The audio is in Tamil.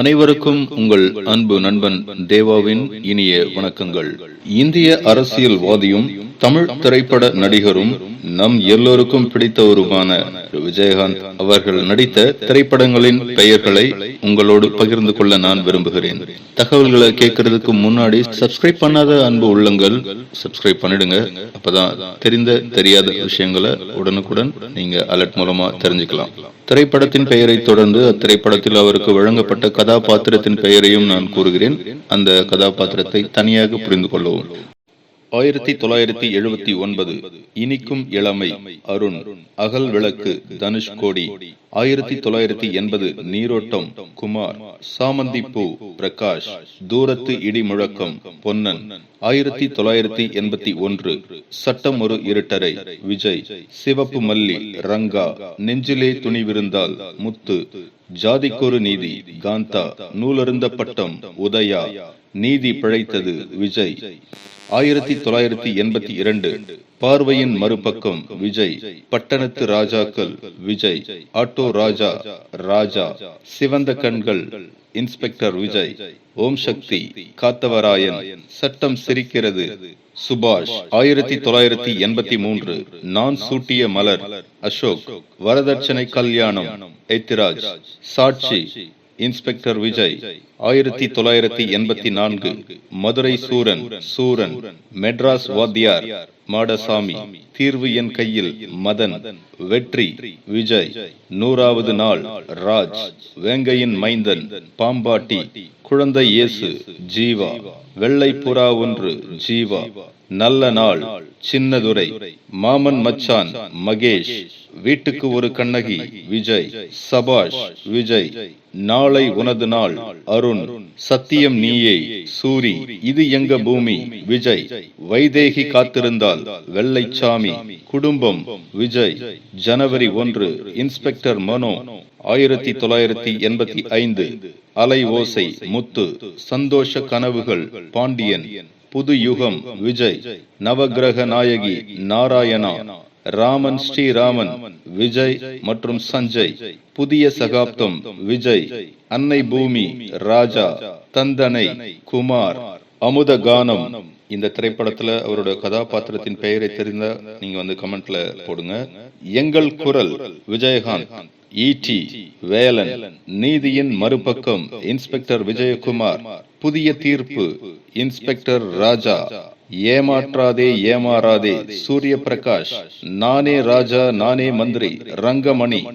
அனைவருக்கும் உங்கள் அன்பு நண்பன் தேவாவின் இனிய வணக்கங்கள். இந்திய அரசியல்வாதியும் தமிழ் திரைப்பட நடிகரும் நம் எல்லோருக்கும் பிடித்தவருமான விஜயகாந்த் அவர்கள் நடித்த திரைப்படங்களின் பெயர்களை உங்களோடு பகிர்ந்து கொள்ள நான் விரும்புகிறேன். தகவல்களை கேட்கறதுக்கு முன்னாடி சப்ஸ்கிரைப் பண்ணாத அன்பு உள்ளங்கள் சப்ஸ்கிரைப் பண்ணிடுங்க. அப்பதான் தெரிந்த தெரியாத விஷயங்களை உடனுக்குடன் நீங்க அலர்ட் மூலமா தெரிஞ்சுக்கலாம். திரைப்படத்தின் பெயரை தொடர்ந்து அத்திரைப்படத்தில் அவருக்கு வழங்கப்பட்ட கதாபாத்திரத்தின் பெயரையும் நான் கூறுகிறேன். அந்த கதாபாத்திரத்தை தனியாக புரிந்து கொள்ளவும். ஆயிரத்தி தொள்ளாயிரத்தி எழுபத்தி ஒன்பது இனிக்கும் இளமை அருண் அகல் விளக்கு தனுஷ்கோடி ஆயிரத்தி தொள்ளாயிரத்தி எண்பது நீரோட்டம் குமார் சாமந்தி பூ பிரகாஷ் தூரத்து இடி முழக்கம் பொன்னன். ஆயிரத்தி தொள்ளாயிரத்தி எண்பத்தி ஒன்று சட்டம் ஒரு இருட்டரை விஜய் சிவப்பு மல்லி ரங்கா நெஞ்சிலே துணிவிருந்தால் முத்து ஜாதிக்கொரு நீதி காந்தா நூலருந்த பட்டம் உதயா நீதி பிழைத்தது விஜய். ஆயிரத்தி தொள்ளாயிரத்தி எண்பத்தி இரண்டு பார்வையின் மறுபக்கம் விஜய் பட்டணத்து ராஜாக்கள் விஜய் ஆட்டோ ராஜா ராஜா சிவந்த கண்கள் இன்ஸ்பெக்டர் விஜய் ஓம் சக்தி காத்தவராயன் சட்டம் சிரிக்கிறது சுபாஷ். ஆயிரத்தி தொள்ளாயிரத்தி எண்பத்தி மூன்று நான் சூட்டிய மலர் அசோக் வரதட்சணை கல்யாணம் எத்திராஜ். சாட்சி இன்ஸ்பெக்டர் விஜய் ஆயிரத்தி தொள்ளாயிரத்தி எண்பத்தி நான்கு மதுரை சூரன் சூரன் மெட்ராஸ் வாத்தியார் மாடசாமி தீர்வு என் கையில் மதன் வெற்றி விஜய் நூறாவது நாள் ராஜ் வேங்கையின் மைந்தன் பாம்பாட்டி குழந்தை இயேசு ஜீவா வெள்ளை புறா ஒன்று ஜீவா நல்ல நாள் சின்னதுரை மாமன் மச்சான் மகேஷ் வீட்டுக்கு ஒரு கண்ணகி விஜய் சபாஷ் விஜய் நாளை உனது நாள் அருண் சத்தியம் நீயே சூரி இது எங்க பூமி? விஜய் வைதேகி காத்திருந்தால் வெள்ளைச்சாமி குடும்பம் விஜய் ஜனவரி ஒன்று இன்ஸ்பெக்டர் மனோ ஆயிரத்தி தொள்ளாயிரத்தி எண்பத்தி ஐந்து அலை ஓசை முத்து சந்தோஷ கனவுகள் பாண்டியன் புது யுகம் விஜய் நவகிரக நாயகி நாராயணா ராமன் ஸ்ரீராமன் விஜய் மற்றும் சஞ்சய் புதிய சகாப்தம் விஜய் அன்னை பூமி ராஜா தந்தனை குமார் அமுத கானம். இந்த திரைப்படத்துல அவரோட கதாபாத்திரத்தின் பெயரை தெரிந்த நீங்க வந்து கமெண்ட்ல போடுங்க. எங்கள் குரல் விஜயகாந்த் ஈடி வேலன் நீதியின் மறுபக்கம் இன்ஸ்பெக்டர் விஜயகுமார் புதிய தீர்ப்பு இன்ஸ்பெக்டர் ராஜா ஏமாற்றாதே ஏமாறாதே. சூரிய பிரகாஷ் நானே ராஜா நானே மந்திரி ரங்கமணி.